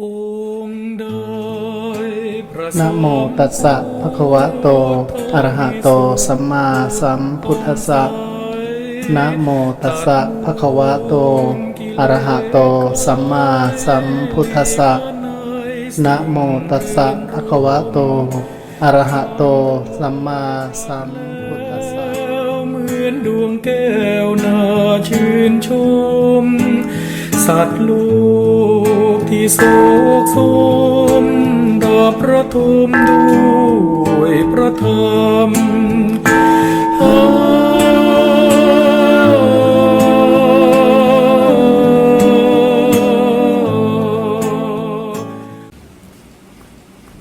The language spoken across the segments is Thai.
องค์ใดพระนะโมตัสสะภะคะวะโต อะระหะโต สัมมาสัมพุทธัสสะ นะโมตัสสะภะคะวะโต อะระหะโต สัมมาสัมพุทธัสสะ นะโมตัสสะภะคะวะโต อะระหะโต สัมมาสัมพุทธัสสะ เหมือนดวงแก้วน่าชื่นชม สัตว์ลูกที่โศกสมดาประทุมด้วยประธรรมอ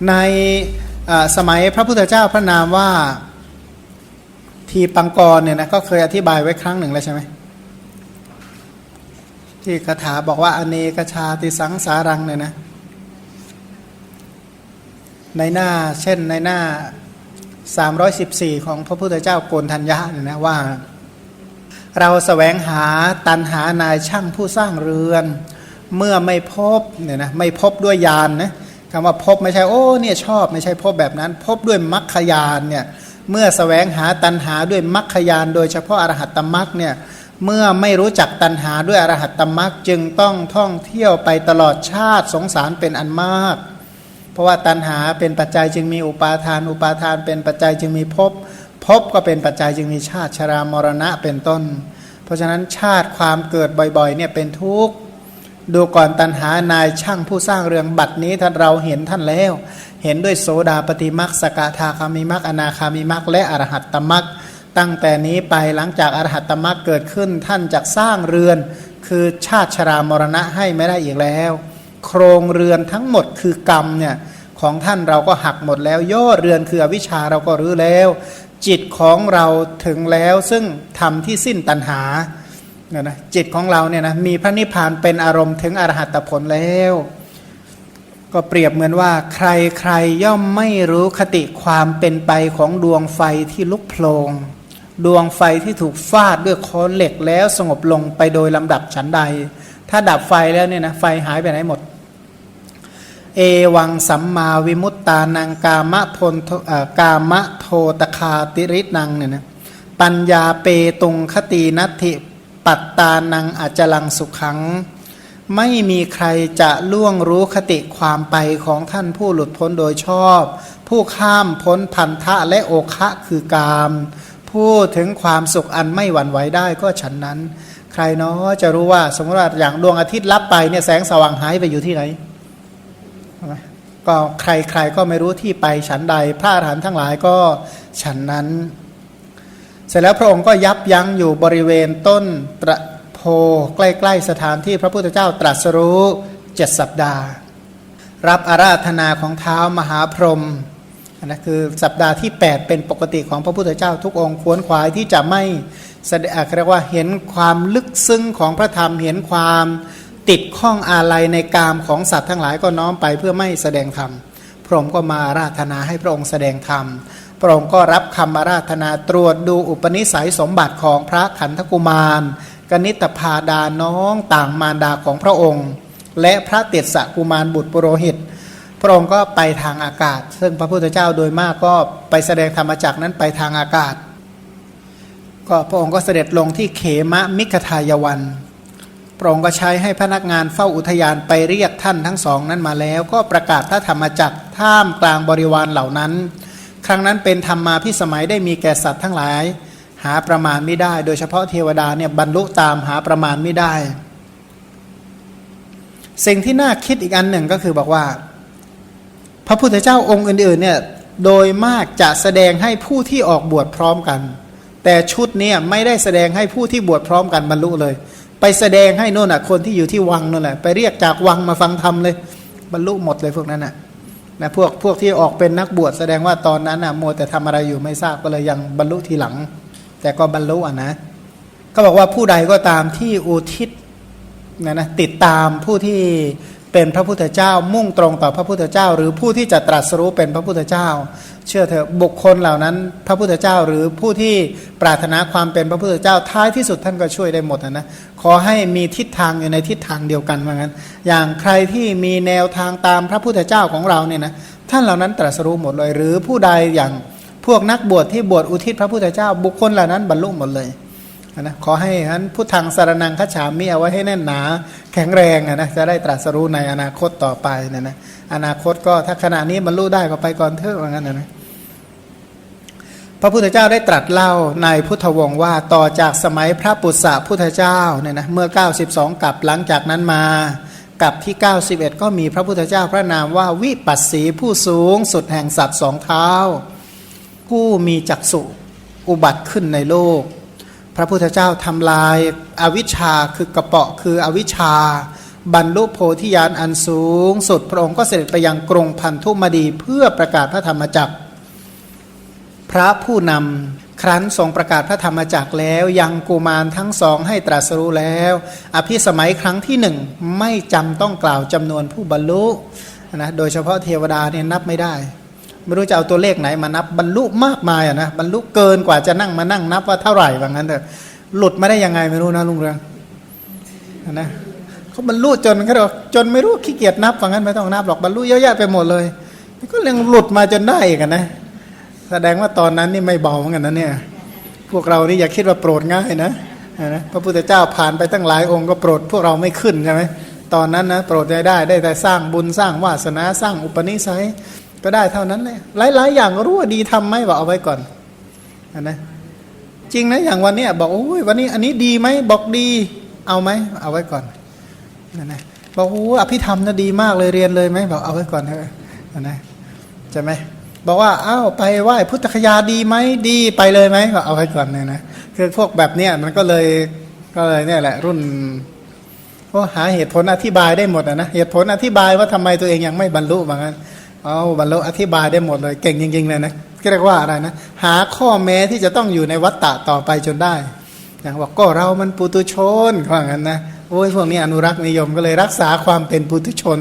ในสมัยพระพุทธเจ้าพระนามว่าทีปังกรเนี่ยนะก็เคยอธิบายไว้ครั้งหนึ่งแล้วใช่ไหม ที่คาถาบอกว่าอเนกชาติสังสารังเนี่ยนะ ในหน้าเช่นในหน้า 314 ของพระพุทธเจ้าโกนทัญญาเนี่ยนะว่า เราแสวงหาตันหานายช่างผู้สร้างเรือน เมื่อไม่พบเนี่ยนะไม่พบด้วยยานนะคำว่าพบไม่ใช่โอ้เนี่ยชอบไม่ใช่พบแบบนั้น พบด้วยมัคคยานเนี่ยเมื่อแสวงหาตันหาด้วยมัคคยานโดยเฉพาะอรหัตตมัคเนี่ย เมื่อไม่รู้จักตันหาด้วยอรหัตตมัคจึงต้องท่องเที่ยวไปตลอดชาติสงสารเป็นอันมาก เพราะว่าตัณหาเป็นปัจจัยจึงมีอุปาทาน อุปาทานเป็นปัจจัยจึงมีภพภพก็เป็นปัจจัยจึงมีชาติชรามรณะเป็นต้น เพราะฉะนั้นชาติความเกิดบ่อยๆเนี่ยเป็นทุกข์ดูก่อนตัณหานายช่างผู้สร้างเรืองบัตรนี้ท่านเราเห็นท่านแล้ว เห็นด้วยโสดาปฏิมักสกทาคามิมักอนาคามิมักและอรหัตตมัก ตั้งแต่นี้ไปหลังจากอรหัตตมักเกิดขึ้น ท่านจะสร้างเรือน คือชาติชรามรณะให้ไม่ได้อีกแล้ว โครงเรือนทั้งหมดคือกรรมเนี่ยของท่านเราก็หักหมดแล้ว ย่อเรือนคืออวิชชาเราก็รื้อแล้ว จิตของเราถึงแล้วซึ่งทำที่สิ้นตัณหาเนี่ยนะจิตของเราเนี่ยนะมีพระนิพพานเป็นอารมณ์ถึงอรหัตผลแล้ว ก็เปรียบเหมือนว่า ใครใครย่อมไม่รู้คติความเป็นไปของดวงไฟที่ลุกโพลง ดวงไฟที่ถูกฟาดด้วยค้อนเหล็กแล้วสงบลงไปโดยลำดับฉันใด ถ้าดับไฟแล้วเนี่ยนะไฟหายไปไหนหมด เอวังสัมมาวิมุตตานังกามะพลโทเอ่อกามะโทตคาติรินังเนี่ยนะปัญญาเปตุงคตีนัตถิปัตตานังอจจลังสุขัง ไม่มีใครจะล่วงรู้คติความไปของท่านผู้หลุดพ้นโดยชอบ ผู้ข้ามพ้นพันธะและโอคะคือกาม ผู้ถึงความสุขอันไม่หวั่นไหวได้ก็ฉันนั้น ใครเนาะจะรู้ว่าสมมติว่าอย่างดวงอาทิตย์ลับไปเนี่ยแสงสว่างหายไปอยู่ที่ไหนก็ใครๆก็ไม่รู้ที่ไปฉันใด พระอรหันต์ทั้งหลายก็ฉันนั้น เสร็จแล้วพระองค์ก็ยับยั้งอยู่บริเวณต้นตระโพใกล้ๆสถานที่พระพุทธเจ้าตรัสรู้เจ็ดสัปดาห์ รับอาราธนาของเท้ามหาพรหม นะคือสัปดาห์ที่ 8 เป็นปกติของพระพุทธเจ้าทุกองค์ควรขวายที่จะไม่แสดงเรียกว่าเห็นความลึกซึ้งของพระธรรมเห็นความติดข้องอาลัยในกามของสัตว์ทั้งหลายก็น้อมไปเพื่อไม่แสดงธรรมพระองค์ก็มาราธนาให้พระองค์แสดงธรรมพระองค์ก็รับคำอาราธนาตรวจดูอุปนิสัยสมบัติของพระขันธกุมารกนิตพาดาน้องต่างมารดาของพระองค์ และพระเตสสะกุมารบุตรปุโรหิต พระองค์ก็ไปทางอากาศ ซึ่งพระพุทธเจ้าโดยมากก็ไปแสดงธรรมจักรนั้นไปทางอากาศ ก็พระองค์ก็เสด็จลงที่เขมะมิขทายวัน พระองค์ก็ใช้ให้พนักงานเฝ้าอุทยานไปเรียกท่านทั้งสองนั้นมาแล้ว ก็ประกาศพระธรรมจักรท่ามกลางบริวารเหล่านั้น ครั้งนั้นเป็นธรรมมาพิสมัยได้มีแก่สัตว์ทั้งหลาย หาประมาณไม่ได้ โดยเฉพาะเทวดาเนี่ยบรรลุตามหาประมาณไม่ได้ สิ่งที่น่าคิดอีกอันหนึ่งก็คือบอกว่า ระพุทธเจ้าองค์อื่นๆเนี่ยโดยมากจะแสดงให้ผู้ที่ออกบวชพร้อมกัน แต่ชุดเนี่ยไม่ได้แสดงให้ผู้ที่บวชพร้อมกันบรรลุเลย ไปแสดงให้โน่นน่ะคนที่อยู่ที่วังนั่นแหละไปเรียกจากวังมาฟังธรรมเลย บรรลุหมดเลยพวกนั้นน่ะนะพวกพวกที่ออกเป็นนักบวชแสดงว่าตอนนั้นน่ะมัวแต่ทำอะไรอยู่ไม่ทราบก็เลยยังบรรลุทีหลัง แต่ก็บรรลุอะนะก็บอกว่าผู้ใดก็ตามที่อุทิศนะนะติดตามผู้ที่ เป็นพระพุทธเจ้า มุ่งตรงต่อพระพุทธเจ้า หรือผู้ที่จะตรัสรู้เป็นพระพุทธเจ้า เชื่อเถอะบุคคลเหล่านั้น พระพุทธเจ้าหรือผู้ที่ปรารถนาความเป็นพระพุทธเจ้าท้ายที่สุดท่านก็ช่วยได้หมดนะขอให้มีทิศทางอยู่ในทิศทางเดียวกันว่างั้น อย่างใครที่มีแนวทางตามพระพุทธเจ้าของเราเนี่ยนะท่านเหล่านั้นตรัสรู้หมดเลย หรือผู้ใดอย่างพวกนักบวชที่บวชอุทิศพระพุทธเจ้า บุคคลเหล่านั้นบรรลุหมดเลย นะขอให้ท่านพุทธังสารนังคัจฉามิเอาไว้ให้แน่นหนา แข็งแรงอะนะจะได้ตรัสรู้ในอนาคตต่อไปนะนะอนาคตก็ถ้าขณะนี้บรรลุได้ก็ไปก่อนเถอะว่างั้นนะพระพุทธเจ้าได้ตรัสเล่าในพุทธวงศ์ว่าต่อจากสมัยพระปุษสะพุทธเจ้าเนี่ยนะเมื่อ 92 กับหลังจากนั้นมากับที่ 91 ก็มีพระพุทธเจ้าพระนามว่าวิปัสสีผู้สูงสุดแห่งสัตว์สองเท้า ผู้มีจักษุอุบัติขึ้นในโลก ระพุทธเจ้าทำลายอาวิชชาคือกระเปาะคืออวิชชา บรรลุโพธิญาณอันสูงสุดพระองค์ก็เสด็จไปยังกรงพันธุมดีเพื่อประกาศพระธรรมจักร พระผู้นำครั้นทรงประกาศพระธรรมจักรแล้ว ยังกุมารทั้งสองให้ตรัสรู้แล้ว อภิสมัยครั้งที่หนึ่งไม่จำต้องกล่าวจำนวนผู้บรรลุนะโดยเฉพาะเทวดาเนี่ยนับไม่ได้ ไม่รู้จะเอาตัวเลขไหนมานับ บรรลุมากมายอะนะบรรลุเกินกว่าจะนั่งมานั่งนับว่าเท่าไหร่ว่างั้นเถอะหลุดมาได้ยังไงไม่รู้นะลุงเรืองนะเขาบรรลุจนเขาบอกจนไม่รู้ขี้เกียจนับว่างั้นไม่ต้องนับหรอกบรรลุเยอะแยะไปหมดเลยก็ยังหลุดมาจนได้กันนะ แสดงว่าตอนนั้นนี่ไม่เบาเหมือนกันนะเนี่ย พวกเรานี่อย่าคิดว่าโปรดง่ายนะนะพระพุทธเจ้าผ่านไปตั้งหลายองค์ก็โปรดพวกเราไม่ขึ้นใช่ไหมตอนนั้นนะโปรดได้ได้ได้แต่สร้างบุญสร้างวาสนาสร้างอุปนิสัย ก็ได้เท่านั้นเลยหลาย ๆ อย่างรู้ว่าดีทำไหมบอกเอาไว้ก่อนนะจริงนะอย่างวันนี้บอกโอ้ยวันนี้อันนี้ดีไหมบอกดี เอาไหมเอาไว้ก่อนนะนะบอกโอ้อภิธรรมนะดีมากเลยเรียนเลยไหมบอกเอาไว้ก่อนเถอะนะใช่ไหมบอกว่าอ้าวไปไหว้พุทธคยาดีไหมดีไปเลยไหมบอกเอาไว้ก่อนเนี่ยนะคือพวกแบบเนี้ยมันก็เลยก็เลยเนี่ยแหละ รุ่นก็หาเหตุผลอธิบายได้หมดนะเหตุผลอธิบายว่าทำไมตัวเองยังไม่บรรลุบางนั้น เอาบรรลุอธิบายได้หมดเลยเก่งจริง ๆ เลยนะเรียกว่าอะไรนะ หาข้อแม้ที่จะต้องอยู่ในวัฏฏะต่อไปจนได้อย่างบอกก็เรามันปุตุชนว่างั้นนะโอ้ยพวกนี้อนุรักษ์นิยมก็เลยรักษาความเป็นปุตุชน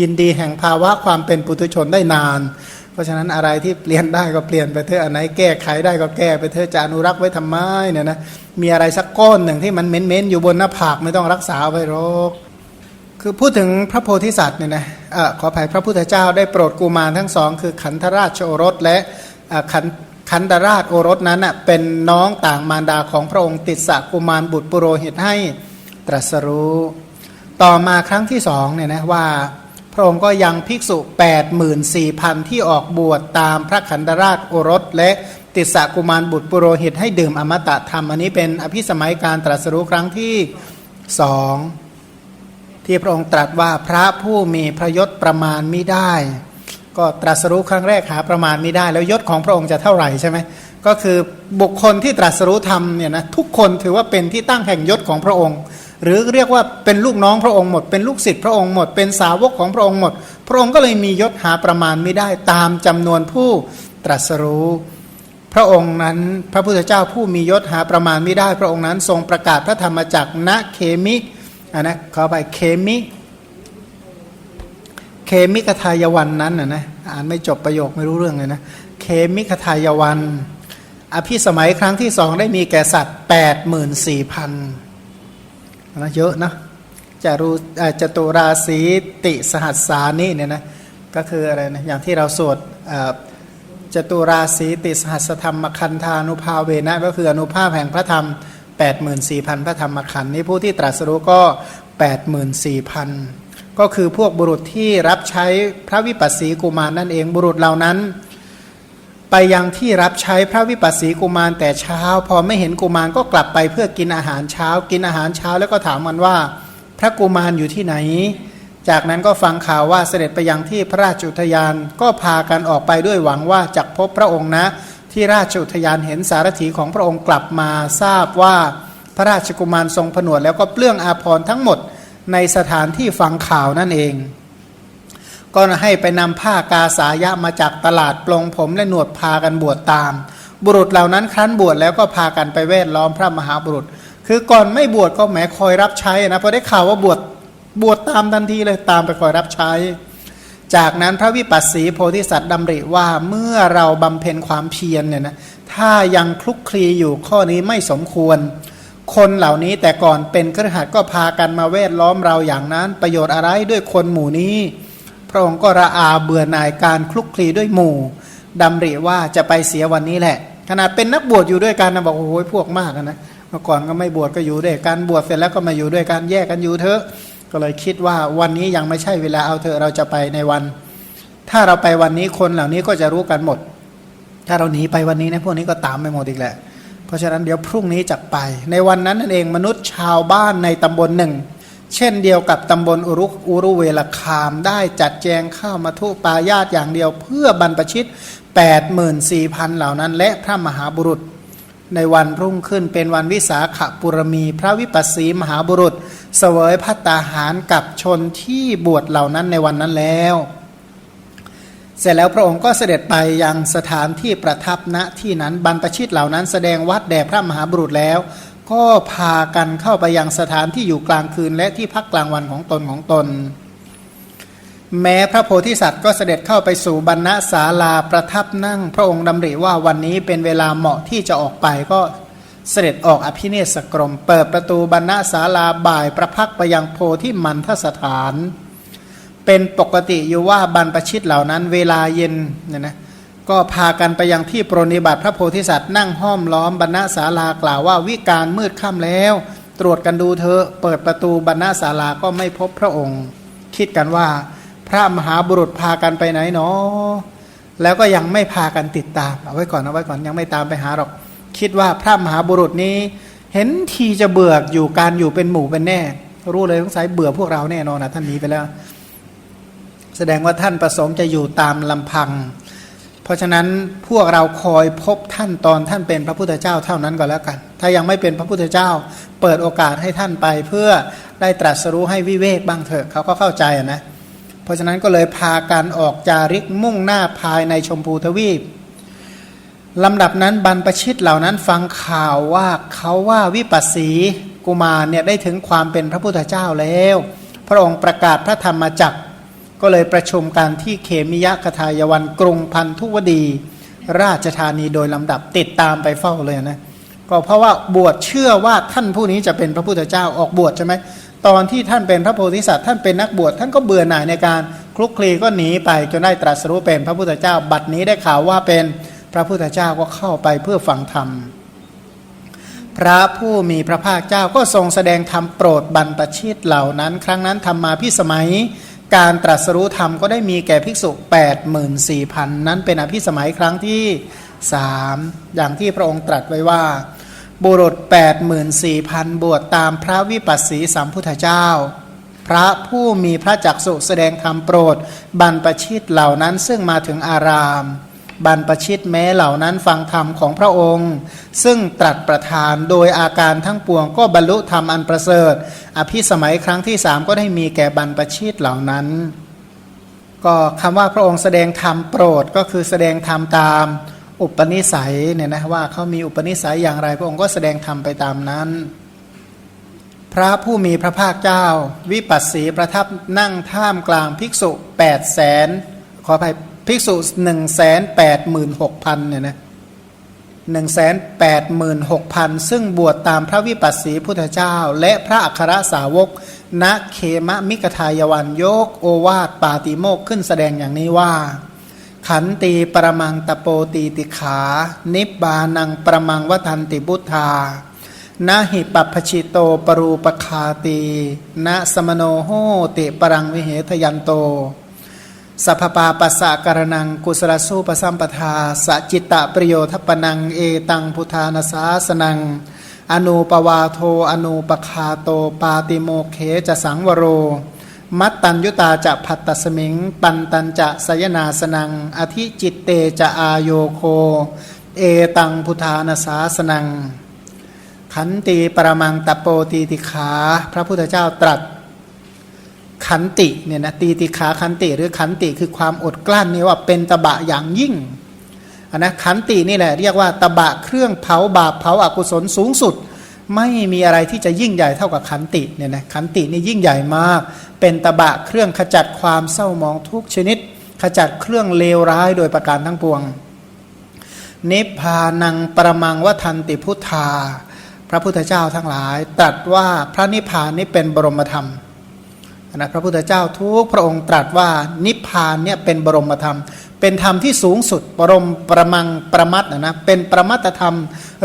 ยินดีแห่งภาวะความเป็นปุตุชนได้นาน เพราะฉะนั้นอะไรที่เปลี่ยนได้ก็เปลี่ยนไปเถอะอันไหนแก้ไขได้ก็แก้ไปเถอะจะอนุรักษ์ไว้ทำไมเนี่ยนะมีอะไรสักก้อนหนึ่งที่มันเม้นๆอยู่บนหน้าผากไม่ต้องรักษาไว้หรอก คือพูดถึงพระโพธิสัตว์เนี่ยนะออขออภัยพระพุทธเจ้าได้โปรดกุมารทั้งสอง คือขันธราชโอรสและขันขันธราชโอรสนั้นเป็นน้องต่างมารดาของพระองค์ติดสะกุมารบุตรปุโรหิตให้ตรัสรู้ ต่อมาครั้งที่สองเนี่ยนะว่าพระองค์ก็ยังภิกษุ 84,000 ที่ออกบวชตามพระขันธราชโอรส และติสสะกุมารบุตรปุโรหิตให้ดื่มอมตะธรรม อันนี้เป็นอภิสมัยการตรัสรู้ครั้งที่สอง ที่พระองค์ตรัสว่าพระผู้มีพระยศประมาณไม่ได้ ก็ตรัสรู้ครั้งแรกหาประมาณไม่ได้ แล้วยศของพระองค์จะเท่าไหร่ใช่ไหมก็คือบุคคลที่ตรัสรู้ธรรมเนี่ยนะทุกคนถือว่าเป็นที่ตั้งแห่งยศของพระองค์ หรือเรียกว่าเป็นลูกน้องพระองค์หมด เป็นลูกศิษย์พระองค์หมด เป็นสาวกของพระองค์หมด พระองค์ก็เลยมียศหาประมาณไม่ได้ตามจำนวนผู้ตรัสรู้ พระองค์นั้นพระพุทธเจ้าผู้มียศหาประมาณไม่ได้ พระองค์นั้นทรงประกาศพระธรรมจักรณเคมิ อะนะขอไปเคมิเคมิกทายวันนั้นนะนะอ่านไม่จบประโยคไม่รู้เรื่องเลยนะเคมิกทายวัน อภิสมัยครั้งที่สองได้มีแก่สัตว์แปดหมื่นสี่พันนะเยอะนะจารุจตุราศีติสหัสสานี่เนี่ยนะก็คืออะไรนะอย่างที่เราสวดจตุราศีติสหัสธรรมคันธานุภาเวนะก็คืออนุภาพแห่งพระธรรม 84,000 พระธรรมขันธ์นี้ผู้ที่ตรัสรู้ก็ 84,000 ก็คือพวกบุรุษที่รับใช้พระวิปัสสีกุมารนั่นเองบุรุษเหล่านั้น ไปยังที่รับใช้พระวิปัสสีกุมารแต่เช้า พอไม่เห็นกุมารก็กลับไปเพื่อกินอาหารเช้า กินอาหารเช้าแล้วก็ถามมันว่า พระกุมารอยู่ที่ไหน จากนั้นก็ฟังข่าวว่าเสด็จไปยังที่พระราชอุทยานก็พากันออกไปด้วยหวังว่าจะพบพระองค์นะ ที่ราชอุทยานเห็นสารถีของพระองค์กลับมาทราบว่าพระราชกุมารทรงผนวดแล้วก็เปลื้องอาภรณ์ทั้งหมดในสถานที่ฟังข่าวนั่นเอง ก็ให้ไปนำผ้ากาสายะมาจากตลาดปลงผมและหนวดพากันบวชตาม บุรุษเหล่านั้นครั้นบวชแล้วก็พากันไปเวทล้อมพระมหาบุรุษ คือก่อนไม่บวชก็แหมคอยรับใช้นะพอได้ข่าวว่าบวชบวชตามทันทีเลยตามไปคอยรับใช้ จากนั้นพระวิปัสสีโพธิสัตว์ดำริว่าเมื่อเราบำเพ็ญความเพียรเนี่ยนะถ้ายังคลุกคลีอยู่ข้อนี้ไม่สมควร คนเหล่านี้แต่ก่อนเป็นครหัสก็พากันมาเวทล้อมเราอย่างนั้น ประโยชน์อะไรด้วยคนหมู่นี้ พระองค์ก็ระอาเบื่อหน่ายการคลุกคลีด้วยหมู่ดำริว่าจะไปเสียวันนี้แหละ ขนาดเป็นนักบวชอยู่ด้วยกันนะบอกโอ้ยพวกมากนะเมื่อก่อนก็ไม่บวชก็อยู่ด้วยกันบวชเสร็จแล้วก็มาอยู่ด้วยกันแยกกันอยู่เถอะ ก็เลยคิดว่าวันนี้ยังไม่ใช่เวลาเอาเถอเราจะไปในวัน ถ้าเราไปวันนี้คนเหล่านี้ก็จะรู้กันหมด ถ้าเราหนีไปวันนี้นะพวกนี้ก็ตามไปหมดอีกแหละ เพราะฉะนั้นเดี๋ยวพรุ่งนี้จะไป ในวันนั้นนั่นเองมนุษย์ชาวบ้านในตำบลหนึ่ง เช่นเดียวกับตำบลอุรุอุรุเวลคามได้จัดแจงข้าวมาทุปายาตอย่างเดียว เพื่อบรรพชิต 84,000 เหล่านั้น และพระมหาบุรุษ ในวันรุ่งขึ้นเป็นวันวิสาขบุรมี พระวิปัสสีมหาบุรุษ เสวยพัตตาหารกับชนที่บวชเหล่านั้นในวันนั้นแล้ว เสร็จแล้วพระองค์ก็เสด็จไปยังสถานที่ประทับณที่นั้นบรรพชิตเหล่านั้นแสดงวัดแด่พระมหาบุรุษแล้ว ก็พากันเข้าไปยังสถานที่อยู่กลางคืนและที่พักกลางวันของตนของตน แม้พระโพธิสัตว์ก็เสด็จเข้าไปสู่บรรณศาลาประทับนั่ง พระองค์ดำริว่าวันนี้เป็นเวลาเหมาะที่จะออกไปก็เสด็จออกอภิเนศกรม เปิดประตูบรรณศาลาบ่ายประพักไปยังโพธิมันทสถาน เป็นปกติอยู่ว่าบรรพชิตเหล่านั้นเวลาเย็นเนี่ยนะก็พากันไปยังที่ปรนิบัติพระโพธิสัตว์นั่งห้อมล้อมบรรณศาลากล่าวว่าวิการมืดค่ำแล้ว ตรวจกันดูเธอเปิดประตูบรรณศาลาก็ไม่พบพระองค์ คิดกันว่า ระมหาบุรุษพากันไปไหนเนาะแล้วก็ยังไม่พากันติดตามเอาไว้ก่อนเอาไว้ก่อนยังไม่ตามไปหาหรอก คิดว่าพระมหาบุรุษนี้ เห็นทีจะเบื่ออยู่การอยู่เป็นหมู่เป็นแน่ รู้เลยสงสัยเบื่อพวกเราแน่นอนนะท่านนีไปแล้ว แสดงว่าท่านประสงค์จะอยู่ตามลำพัง เพราะฉะนั้นพวกเราคอยพบท่านตอนท่านเป็นพระพุทธเจ้าเท่านั้นก็แล้วกัน ถ้ายังไม่เป็นพระพุทธเจ้า เปิดโอกาสให้ท่านไปเพื่อได้ตรัสรู้ให้วิเวกบ้างเถอะเขาก็เข้าใจนะเพราะฉะนั้นก็เลยพาการออกจาริกมุ่งหน้าภายในชมพูทวีปลำดับนั้นบรรพชิตเหล่านั้นฟังข่าวว่าเขาว่าวิปัสสีกุมารเนี่ยได้ถึงความเป็นพระพุทธเจ้าแล้ว พระองค์ประกาศพระธรรมจักร ก็เลยประชุมกันที่เขมิยะคทายวันกรุงพันธุวดี ราชธานีโดยลำดับติดตามไปเฝ้าเลยนะก็เพราะว่าบวชเชื่อว่าท่านผู้นี้จะเป็นพระพุทธเจ้าออกบวชใช่ไหม ตอนที่ท่านเป็นพระโพธิสัตว์ท่านเป็นนักบวชท่านก็เบื่อหน่ายในการคลุกคลีก็หนีไปจนได้ตรัสรู้เป็นพระพุทธเจ้า บัดนี้ได้ข่าวว่าเป็นพระพุทธเจ้าก็เข้าไปเพื่อฟังธรรม พระผู้มีพระภาคเจ้าก็ทรงแสดงธรรมโปรดบรรพชิตเหล่านั้น ครั้งนั้นธรรมมาพิสมัย การตรัสรู้ธรรมก็ได้มีแก่ภิกษุ 84,000 นั้นเป็นอภิสมัยครั้งที่สามอย่างที่พระองค์ตรัสไว้ว่า บุรุษ 84,000 บวชตามพระวิปัสสีสัมพุทธเจ้า พระผู้มีพระจักสุแสดงธรรมโปรด บรรพชิตเหล่านั้นซึ่งมาถึงอาราม บรรพชิตแม้เหล่านั้นฟังธรรมของพระองค์ ซึ่งตรัสประทานโดยอาการทั้งปวงก็บรรลุธรรมอันประเสริฐ อภิสมัยครั้งที่สามก็ได้มีแก่บรรพชิตเหล่านั้น ก็คำว่าพระองค์แสดงธรรมโปรดก็คือแสดงธรรมตาม อุปนิสัยเนี่ยนะว่าเขามีอุปนิสัยอย่างไร พระองค์ก็แสดงธรรมไปตามนั้น พระผู้มีพระภาคเจ้า วิปัสสีประทับนั่งท่ามกลางภิกษุ8 0 0แสนขออภัยภิกษุ1 8 6 0 0 0เนี่ยนะหนึ่งแสนแปดหมื่นหกพันซึ่งบวชตามพระวิปัสสีพุทธเจ้า และพระอัครสาวกณเคมะมิกทายวันโยกโอวาทปาติโมกขึ้นแสดงอย่างนี้ว่า ขันตีประมังตะโปตีติขา นิบบานังประมังวทันติบุทธานาหิปัพชิโตปรูปคาตีนะสมโนโหติปรังวิเหทยันโต สัพปาปัสสะการนังกุศลสู้ปสัมปทาสจิตตะประโยทัปปนังเอตังพุทธานาสาสนัง อนุปวาโทอนุปคาโตปาติโมเคจะสังวโร มัตตัญยุตาจะพัตตสมิง ปันตัญจะสยนาสนัง อธิจิตเตจะอาโยโค เอตังพุทธานาสาสนัง ขันตีปรมังตะโปตีติขา พระพุทธเจ้าตรัส ขันติเนี่ยนะตีติขาขันติหรือขันติคือความอดกลั้นนี่ว่าเป็นตบะอย่างยิ่งอันนะขันตินี่แหละเรียกว่าตบะเครื่องเผาบาปเผาอากุศลสูงสุด ไม่มีอะไรที่จะยิ่งใหญ่เท่ากับขันติเนี่ยนะขันตินี่ยิ่งใหญ่มาก เป็นตบะเครื่องขจัดความเศร้ามองทุกชนิด ขจัดเครื่องเลวร้ายโดยประการทั้งปวง นิพพานังประมังวทันติพุทธา พระพุทธเจ้าทั้งหลาย ตรัสว่าพระนิพพานนี้เป็นบรมธรรมนะพระพุทธเจ้าทุกพระองค์ตรัสว่านิพพานเนี่ยเป็นบรมธรรม เป็นธรรมที่สูงสุดบรมประมังประมัตนะนะเป็นประมัตธรรม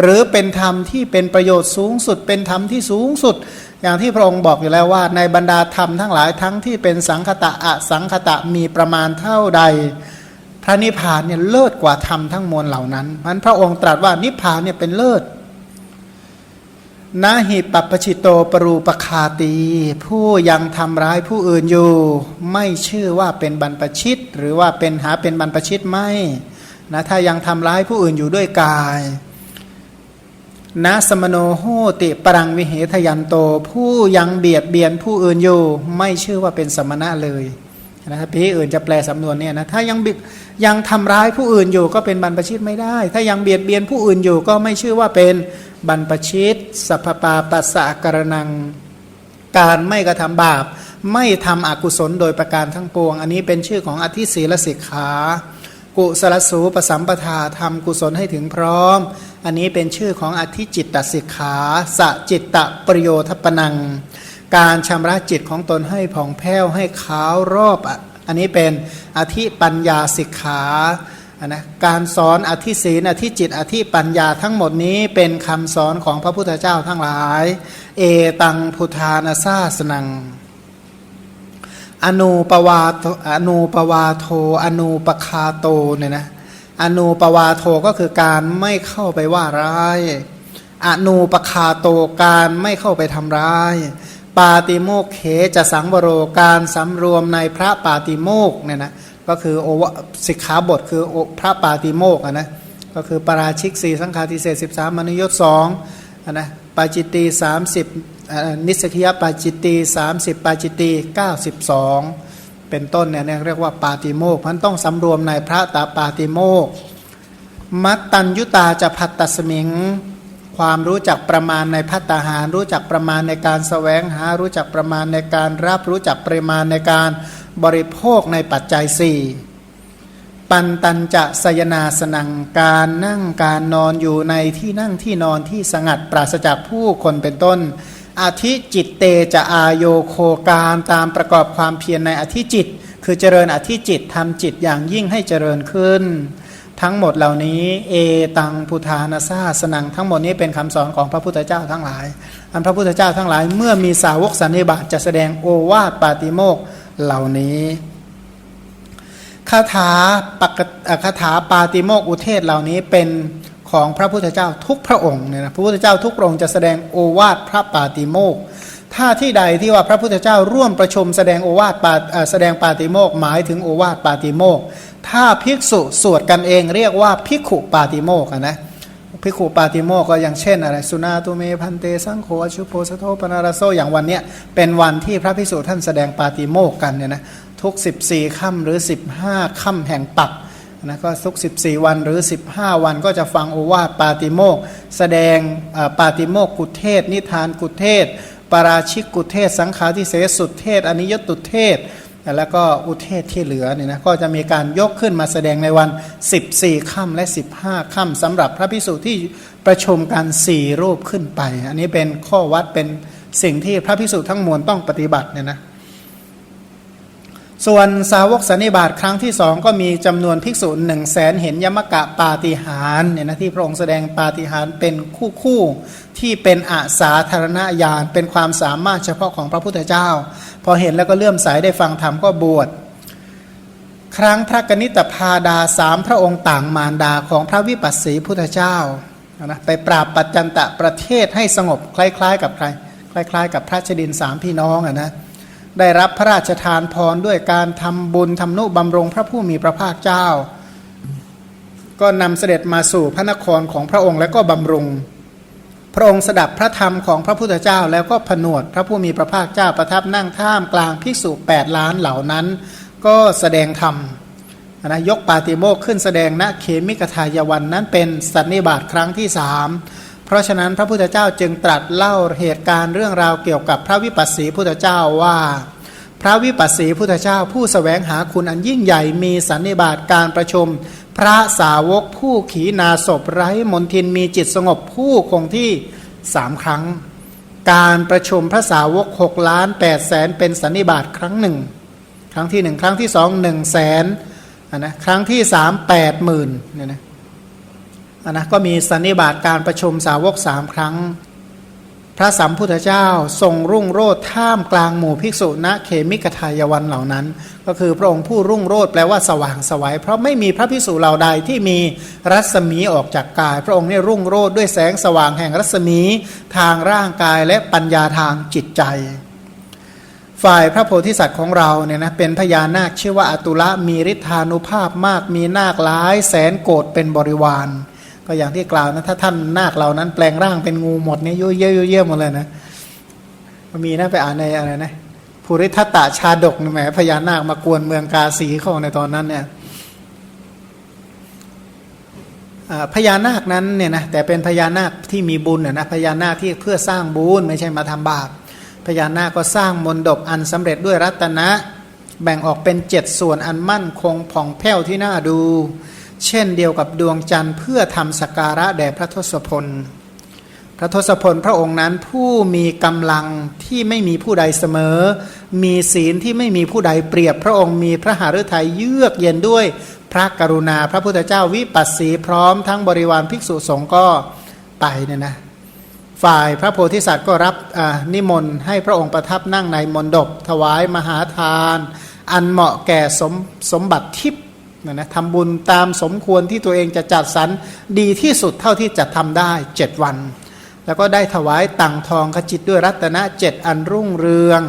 หรือเป็นธรรมที่เป็นประโยชน์สูงสุด เป็นธรรมที่สูงสุด อย่างที่พระองค์บอกอยู่แล้วว่า ในบรรดาธรรมทั้งหลายทั้งที่เป็นสังคตะอสังคตะมีประมาณเท่าใด พระนิพพานเนี่ยเลิศกว่าธรรมทั้งมวลเหล่านั้นมันพระองค์ตรัสว่านิพพานเนี่ยเป็นเลิศนาหิปัปปชิโตปรูปคาตี ผู้ยังทำร้ายผู้อื่นอยู่ ไม่ชื่อว่าเป็นบรรพชิต หรือว่าเป็นหาเป็นบรรพชิตไม่นะถ้ายังทำร้ายผู้อื่นอยู่ด้วยกาย นะสมโนโหติปรังวิเหทยันโต ผู้ยังเบียดเบียนผู้อื่นอยู่ไม่ชื่อว่าเป็นสมณะเลยนะครับพี่อื่นจะแปลสำนวนเนี่ยนะถ้ายังบิยังทำร้ายผู้อื่นอยู่ก็เป็นบรรพชิตไม่ได้ ถ้ายังเบียดเบียนผู้อื่นอยู่ก็ไม่ชื่อว่าเป็นบรรพชิตสัพพปาปัสสะกรนังการไม่กระทำบาป ไม่ทำอกุศลโดยประการทั้งปวง อันนี้เป็นชื่อของอธิศีลสิกขา กุสลสูปสัมปทาทำกุศลให้ถึงพร้อม อันนี้เป็นชื่อของอธิจิตตสิกขาสจิตตประโยทปนัง การชำระจิตของตนให้ผ่องแผ้วให้ขาวรอบ อันนี้เป็นอธิปัญญาสิกขานะการสอนอธิศีลอธิจิตอธิปัญญาทั้งหมดนี้เป็นคำสอนของพระพุทธเจ้าทั้งหลาย เอตังพุทธานาซาสนัง อนูปวาโทอนูปวาโทอนูปคาโตเนี่ยนะอนูปวาโทก็คือการไม่เข้าไปว่าร้ายอนูปคาโตการไม่เข้าไปทำร้าย ปาติโมกเขจะสังวโรการสำรวมในพระปาติโมกเนี่ยนะก็คือโอวสิกขาบทคือพระปาติโมกนะก็คือปราชิกสี่สังฆาทิเศษสิบสามมนุยศสองนะปาจิตตีสามสิบ นิสกิยปาจิตตีสามสิบปาจิตตีเก้าสิบสองเป็นต้นเนี่ยเรียกว่าปาติโมกพันต้องสำรวมในพระตาปาติโมกมัตตัญยุตาจะพัตตสมิง ความรู้จักประมาณในพัตตาหาร รู้จักประมาณในการสแสวงหา รู้จักประมาณในการรับรู้จักปริมาณในการบริโภคในปัจจัยสี่ปันตันจะสยนาสนังการนั่งการนอนอยู่ในที่นั่งที่นอนที่สงัดปราศจากผู้คนเป็นต้น อธิจิตเตจะอายโยโคการตามประกอบความเพียรในอธิจิต คือเจริญอธิจิตทำจิตอย่างยิ่งให้เจริญขึ้น ทั้งหมดเหล่านี้เอตังพุทธานาซาสนังทั้งหมดนี้เป็นคำสอนของพระพุทธเจ้าทั้งหลาย อันพระพุทธเจ้าทั้งหลาย เมื่อมีสาวกสันนิบาตจะแสดงโอวาทปาติโมกเหล่านี้คาถาปกคาถาปาติโมกอุเทศเหล่านี้เป็น ของพระพุทธเจ้าทุกพระองค์เนี่ยนะพระพุทธเจ้าทุกพระองค์จะแสดงโอวาทพระปาติโมกถ้าที่ใดที่ว่าพระพุทธเจ้าร่วมประชุมแสดงโอวาทปาแสดงปาติโมกหมายถึงโอวาทปาติโมกถ้าภิกษุสวดกันเองเรียกว่าภิกขุปาติโมกนะภิกขุปาติโมกก็อย่างเช่นอะไรสุนาตุเมพันเตสังโฆอชุโพสโทปนารโซอย่างวันเนี้ยเป็นวันที่พระภิกษุท่านแสดงปาติโมกกันเนี่ยนะทุก 14 ค่ำหรือ 15 ค่ำแห่งปัก นะก็ทุก 14 วันหรือ 15 วันก็จะฟังโอวาทปาติโมกแสดงปาติโมกกุเทศ นิทานกุเทศ ปราชิกกุเทศ สังฆาทิเศสุดเทศอนิยตุเทศ แล้วก็อุเทศที่เหลือเนี่ยนะก็จะมีการยกขึ้นมาแสดงในวัน 14 ค่ำและ 15 ค่ำสำหรับพระพิสุที่ประชุมกัน4รูปขึ้นไป อันนี้เป็นข้อวัดเป็นสิ่งที่พระพิสุทั้งมวลต้องปฏิบัติเนี่ยนะ ส่วนสาวกสันนิบาตครั้งที่สองก็มีจำนวนภิกษุหนึ่งแสนเห็นยมกะปาติหารเนี่ยนะที่พระองค์แสดงปาติหารเป็นคู่คู่ที่เป็นอาสาธารณญาณเป็นความสามารถเฉพาะของพระพุทธเจ้า พอเห็นแล้วก็เลื่อมใสได้ฟังธรรมก็บวชครั้งพระกนิตพาดาสามพระองค์ต่างมารดาของพระวิปัสสีพุทธเจ้านะไปปราบปัจจันตะประเทศให้สงบคล้ายๆ กับใคร คล้าย ๆ กับพระชดินสามพี่น้องอะนะ ได้รับพระราชทานพรด้วยการทำบุญทำนุบำรุงพระผู้มีพระภาคเจ้า ก็นำเสด็จมาสู่พระนครของพระองค์แล้วก็บำรุง พระองค์สดับพระธรรมของพระพุทธเจ้า แล้วก็ผนวดพระผู้มีพระภาคเจ้าประทับนั่งท่ามกลางภิกษุแปดล้านเหล่านั้น ก็แสดงธรรมนะยกปาติโมกขึ้นแสดงณเขมิกทายวันนั้นเป็นสันนิบาตครั้งที่สาม เพราะฉะนั้นพระพุทธเจ้าจึงตรัสเล่าเหตุการณ์เรื่องราวเกี่ยวกับพระวิปัสสีพุทธเจ้าว่า พระวิปัสสีพุทธเจ้าผู้สแสวงหาคุณอันยิ่งใหญ่มีสันนิบาตการประชุม พระสาวกผู้ขีนาศพไร้มนทินมีจิตสงบผู้คงที่สามครั้ง การประชุมพระสาวกหกล้านแปดแสนเป็นสันนิบาตครั้งหนึ่งครั้งที่หนึ่งครั้งที่สองหนึ่งแสนนะครั้งที่สามแปดหมื่นเนี่ยนะ นนะก็มีสันนิบาตการประชุมสาวกสามครั้ง พระสัมพุทธเจ้าทรงรุ่งโรจน์ท่ามกลางหมู่ภิกษุณเขมิกทายวันเหล่านั้น ก็คือพระองค์ผู้รุ่งโรจน์แปลว่าสว่างสวัยเพราะไม่มีพระภิกษุเหล่าใดที่มีรัศมีออกจากกาย พระองค์เนี่ยรุ่งโรจน์ด้วยแสงสว่างแห่งรัศมีทางร่างกายและปัญญาทางจิตใจฝ่ายพระโพธิสัตว์ของเราเนี่ยนะเป็นพญานาคชื่อว่าอตุละมีฤทธานุภาพมากมีนาคหลายแสนโกดเป็นบริวาร ก็อย่างที่กล่าวนะถ้าท่านนาคเหล่านั้นแปลงร่างเป็นงูหมดเนี่ยยุ่ยเยี่ยเยี่ยหมดเลยนะมันมีนะไปอ่านในอะไรนะภูริทัตตะชาดกนี่แหมพญานาคมากวนเมืองกาสีเข้าในตอนนั้นเนี่ยพญานาคนั้นเนี่ยนะแต่เป็นพญานาคที่มีบุญนะพญานาคที่เพื่อสร้างบุญไม่ใช่มาทำบาปพญานาคก็สร้างมนดบอันสำเร็จด้วยรัตนะ แบ่งออกเป็นเจ็ดส่วนอันมั่นคงผ่องแผ้วที่น่าดู เช่นเดียวกับดวงจันทร์เพื่อทำสการะแด่พระทศพล พระทศพลพระองค์นั้นผู้มีกำลังที่ไม่มีผู้ใดเสมอ มีศีลที่ไม่มีผู้ใดเปรียบพระองค์มีพระหฤทัยเยือกเย็นด้วยพระกรุณาพระพุทธเจ้าวิปัสสีพร้อมทั้งบริวารภิกษุสงฆ์ก็ไปเนี่ยนะฝ่ายพระโพธิสัตว์ก็รับนิมนต์ให้พระองค์ประทับนั่งในมณฑปถวายมหาทาน อันเหมาะแก่สมสมบัติทิพย์ นะนะทำบุญตามสมควรที่ตัวเองจะจัดสรรดีที่สุดเท่าที่จะทำได้เจ็ดวัน แล้วก็ได้ถวายตังทองขจิตด้วยรัตนะเจ็ดอันรุ่งเรือง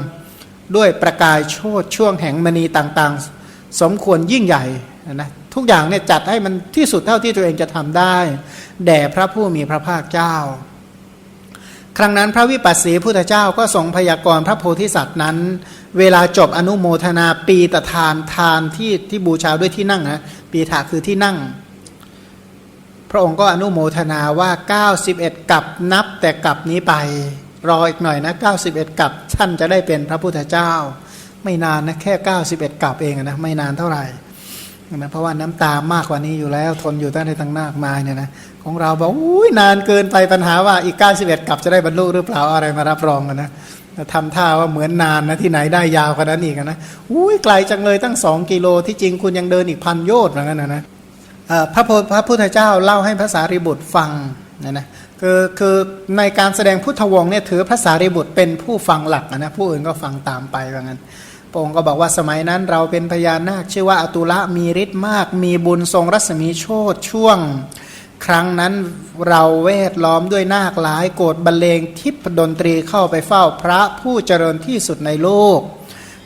ด้วยประกายโชดช่วงแห่งมณีต่างๆ สมควรยิ่งใหญ่นะนะทุกอย่างเนี่ยจัดให้มันที่สุดเท่าที่ตัวเองจะทำได้ แด่พระผู้มีพระภาคเจ้า ครั้งนั้นพระวิปัสสีพุทธเจ้าก็ทรงพยากรณ์พระโพธิสัตว์นั้น เวลาจบอนุโมทนาปีตทานทานที่ที่บูชาด้วยที่นั่งนะปีถาคือที่นั่ง พระองค์ก็อนุโมทนาว่า 91 กับนับแต่กับนี้ไป รออีกหน่อยนะ 91 กับท่านจะได้เป็นพระพุทธเจ้า ไม่นานนะแค่ 91 กับเองนะไม่นานเท่าไหร่นะเพราะว่าน้ำตามากกว่านี้อยู่แล้วทนอยู่ตั้งในตั้งนากมายเนี่ยนะ ของเราบอกอุ้ยนานเกินไปปัญหาว่าอีก 91กับจะได้บรรลุหรือเปล่าอะไรมารับรองกันนะทำท่าว่าเหมือนนานนะที่ไหนได้ยาวกว่านั้นอีกนะอุ้ยไกลจังเลยตั้งสองกิโลที่จริงคุณยังเดินอีกพันโยชน์เหมือนกันนะนะเอ่อพระพระพุทธเจ้าเล่าให้พระสารีบุตรฟังนะนะคือคือในการแสดงพุทธวงศ์เนี่ยถือพระสารีบุตรเป็นผู้ฟังหลักนะผู้อื่นก็ฟังตามไปว่างั้นพระองค์ก็บอกว่าสมัยนั้นเราเป็นพญานาคชื่อว่าอตุละมีฤทธิ์มาก มีบุญทรงรัศมีโชดช่วง ครั้งนั้นเราเวทล้อมด้วยนาคหลายโกรธบรรเลงทิพดนตรีเข้าไปเฝ้าพระผู้เจริญที่สุดในโลก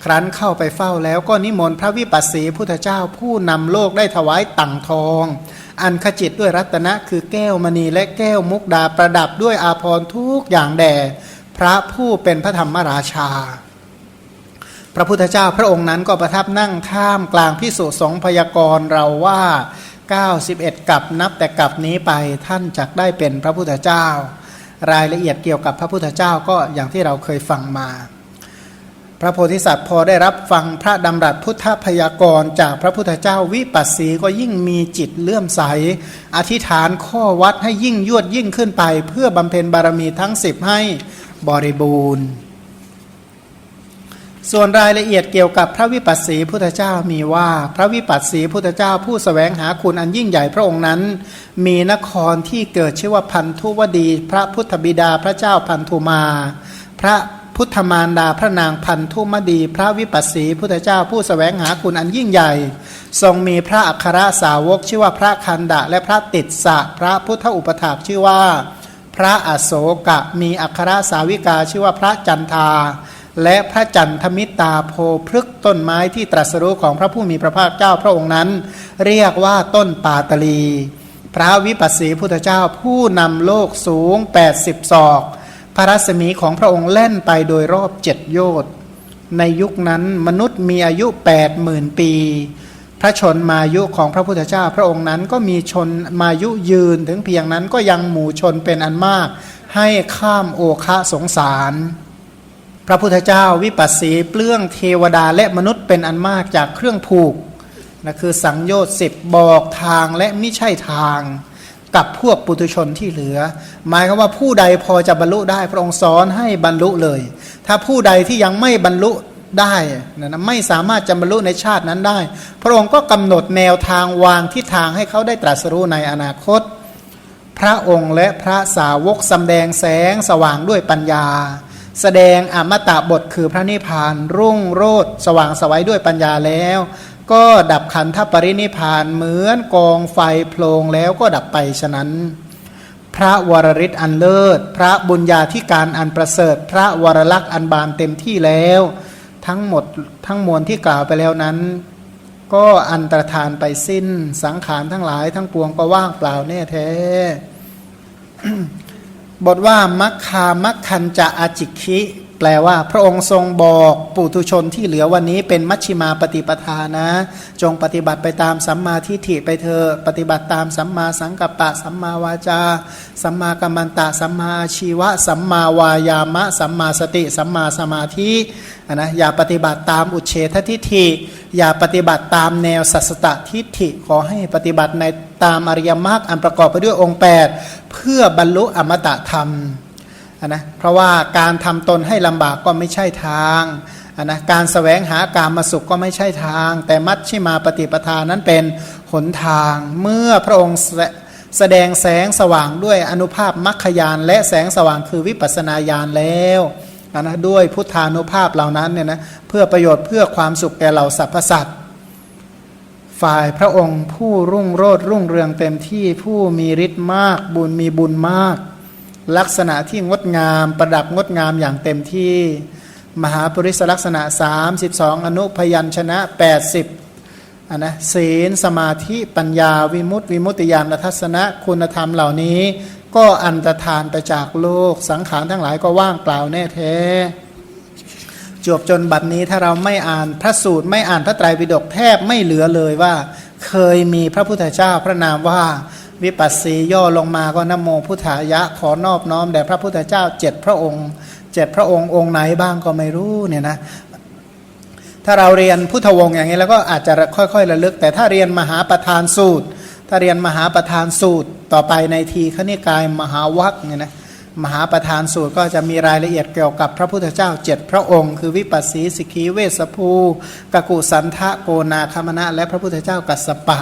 ครั้นเข้าไปเฝ้าแล้วก็นิมนต์พระวิปัสสีพุทธเจ้าผู้นำโลกได้ถวายตังทอง อันขจิตด้วยรัตนะคือแก้วมณีและแก้วมุกดาประดับด้วยอาภรณ์ทุกอย่างแด่พระผู้เป็นพระธรรมราชา พระพุทธเจ้าพระองค์นั้นก็ประทับนั่งท่ามกลางพิสุสงพยากรเราว่า 91 กับนับแต่กับนี้ไปท่านจักได้เป็นพระพุทธเจ้า รายละเอียดเกี่ยวกับพระพุทธเจ้าก็อย่างที่เราเคยฟังมา พระโพธิสัตว์พอได้รับฟังพระดำรัสพุทธพยากรณ์จากพระพุทธเจ้าวิปัสสีก็ยิ่งมีจิตเลื่อมใส อธิษฐานข้อวัดให้ยิ่งยวดยิ่งขึ้นไป เพื่อบำเพ็ญบารมีทั้งสิบให้บริบูรณ์ ส่วนรายละเอียดเกี่ยวกับพระวิปัสสีพุทธเจ้ามีว่าพระวิปัสสีพุทธเจ้าผู้สแสวงหาคุณอันยิ่งใหญ่พระองค์นั้น มีนครที่เกิดชื่อว่าพันธุวดี พระพุทธบิดาพระเจ้าพันธุมา พระพุทธมารดาพระนางพันธุมดี พระวิปัสสีพุทธเจ้าผู้สแสวงหาคุณอันยิ่งใหญ่ ทรงมีพระอัครสาวกชื่อว่าพระคันดะและพระติดสะพระพุทธอุปถากชื่อว่า พระอโศกะมีอัครสาวิกาชื่อว่าพระจันทา และพระจันทมิตาโพพฤกต้นไม้ที่ตรัสรู้ของพระผู้มีพระภาคเจ้าพระองค์นั้น เรียกว่าต้นปาตลี พระวิปัสสีพุทธเจ้าผู้นำโลกสูง 80 ศอก พระรัศมีของพระองค์เล่นไปโดยรอบเจ็ดโยชน์ในยุคนั้นมนุษย์มีอายุ 8 0,000 ปี พระชนมายุของพระพุทธเจ้า พระองค์นั้นก็มีชนมายุยืนถึงเพียงนั้นก็ยังหมู่ชนเป็นอันมาก ให้ข้ามโอคะสงสาร พระพุทธเจ้าวิปัสสีเปลื้องเทวดาและมนุษย์เป็นอันมากจากเครื่องผูกนะคือสังโยชน์สิบบอกทางและไม่ใช่ทางกับพวกปุถุชนที่เหลือ หมายความว่าผู้ใดพอจะบรรลุได้ พระองค์สอนให้บรรลุเลย ถ้าผู้ใดที่ยังไม่บรรลุได้นะนไม่สามารถจะบรรลุในชาตินั้นได้ พระองค์ก็กำหนดแนวทางวางทิศทางให้เขาได้ตรัสรู้ในอนาคต พระองค์และพระสาวกสำแดงแสงสว่างด้วยปัญญา แสดงอมตะบทคือพระนิพพาน รุ่งโรดสว่างสวัยด้วยปัญญาแล้ว ก็ดับขันธปรินิพานเหมือนกองไฟโพลงแล้วก็ดับไปฉะนั้น พระวรริศอันเลิศ พระบุญญาธิการอันประเสริฐ พระวรลักษณ์อันบานเต็มที่แล้ว ทั้งหมดทั้งมวลที่กล่าวไปแล้วนั้น ก็อันตรธานไปสิ้นสังขารทั้งหลายทั้งปวงก็ว่างเปล่าแน่แท้ บทว่ามัคคามัคคันจะอาจิกิ แปลว่าพระองค์ทรงบอกปุถุชนที่เหลือวันนี้เป็นมัชชิมาปฏิปทานะ จงปฏิบัติไปตามสัมมาทิฏฐิไปเถอะปฏิบัติตามสัมมาสังกัปปะสัมมาวาจา สัมมากัมมันตะสัมมาชีวะ สัมมาวายามะ สัมมาสติ สัมมาสมาธินะอย่าปฏิบัติตามอุเฉททิฏฐิ อย่าปฏิบัติตามแนวสัสตตทิฏฐิขอให้ปฏิบัติในตามอริยมรรคอันประกอบไปด้วยองค์ 8 เพื่อบรรลุอมตะธรรม อะนะเพราะว่าการทำตนให้ลำบากก็ไม่ใช่ทางอะนะการสแสวงหาการมาสุขก็ไม่ใช่ทาง แต่มัชชิมาปฏิปทานั้นเป็นหนทาง เมื่อพระองค์แสดงแสงสว่างด้วยอนุภาพมัคคยานและแสงสว่างคือวิปัสนาญาณแล้วนะด้วยพุทธานุภาพเหล่านั้นเนี่ยนะเพื่อประโยชน์เพื่อความสุขแก่เหล่าสรรพสัตว์ฝ่ายพระองค์ผู้รุ่งโรดรุ่งเรืองเต็มที่ผู้มีฤทธิ์มากบุญมีบุญมาก ลักษณะที่งดงามประดับงดงามอย่างเต็มที่ มหาปริศลักษณะ 32 อนุพยัญชนะ 80อันนะศีลสมาธิปัญญาวิมุตติวิมุตติญาณทัศนะคุณธรรมเหล่านี้ ก็อันตรธานไปจากโลก สังขารทั้งหลายก็ว่างเปล่าแน่แท้จวบจนบัดนี้ถ้าเราไม่อ่านพระสูตรไม่อ่านพระไตรปิฎกแทบไม่เหลือเลยว่า เคยมีพระพุทธเจ้าพระนามว่า วิปัสสีย่อลงมาก็นโมพุทธายะขอนอบน้อมแด่พระพุทธเจ้าเจ็ดพระองค์เจ็ดพระองค์องค์ไหนบ้างก็ไม่รู้เนี่ยนะถ้าเราเรียนพุทธวงศ์อย่างนี้แล้วก็อาจจะค่อยๆระลึก แต่ถ้าเรียนมหาประธานสูตร ถ้าเรียนมหาประธานสูตรต่อไปในทีขณิกายมหาวัคเนี่ยนะมหาประธานสูตรก็จะมีรายละเอียดเกี่ยวกับพระพุทธเจ้าเจ็ดพระองค์ คือวิปัสสีสิกีเวสภูกกุสันทะโกนาคามณะ และพระพุทธเจ้ากัสสปะ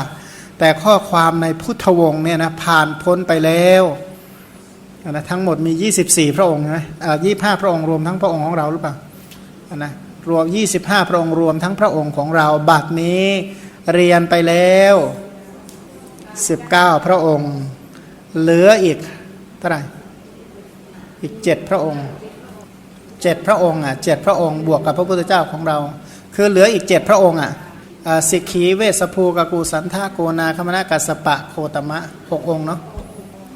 แต่ข้อความในพุทธวงศ์เนี่ยนะผ่านพ้นไปแล้วนะทั้งหมดมี 24 พระองค์ใช่ไหมยี่ห้าพระองค์รวมทั้งพระองค์ของเราหรือเปล่าอะนะรวม 25 พระองค์รวมทั้งพระองค์ของเราบัดนี้เรียนไปแล้ว 19 พระองค์ เหลืออีกเท่าไหร่อีก 7 พระองค์ 7 พระองค์อะเจ็ดพระองค์บวกกับพระพุทธเจ้าของเรา คือเหลืออีก 7 พระองค์อะ สิกขีเวสภูกกูสันทาโกนาคมนากัสปะโคตมะหกองเนาะ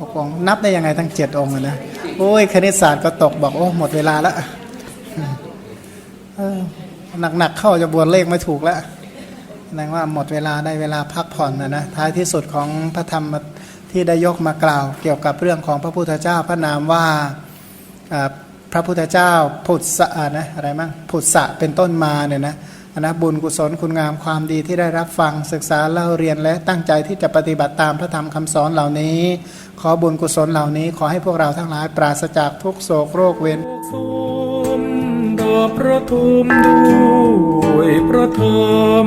หกองนับได้ยังไงทั้งเจ็ดองนะโอ้ยคณิตศาสตร์ก็ตกบอกโอ้หมดเวลาล้วหนักๆเข้าจะบวนเลขไม่ถูกแล้วแสดงว่าหมดเวลาได้เวลาพักผ่อนนะนะท้ายที่สุดของพระธรรมที่ได้ยกมากล่าว เกี่ยวกับเรื่องของพระพุทธเจ้าพระนามว่าพระพุทธเจ้าผุดสะนะอะไรมั่งผุดสะเป็นต้นมาเนี่ยนะ นนะบุญกุศลคุณงามความดีที่ได้รับฟังศึกษาเล่าเรียนและตั้งใจที่จะปฏิบัติตามพระธรรมคำสอนเหล่านี้ ขอบุญกุศลเหล่านี้ ขอให้พวกเราทั้งหลายปราศจากทุกโศกโรคเวรดอกประทุมด้วยพระธรรม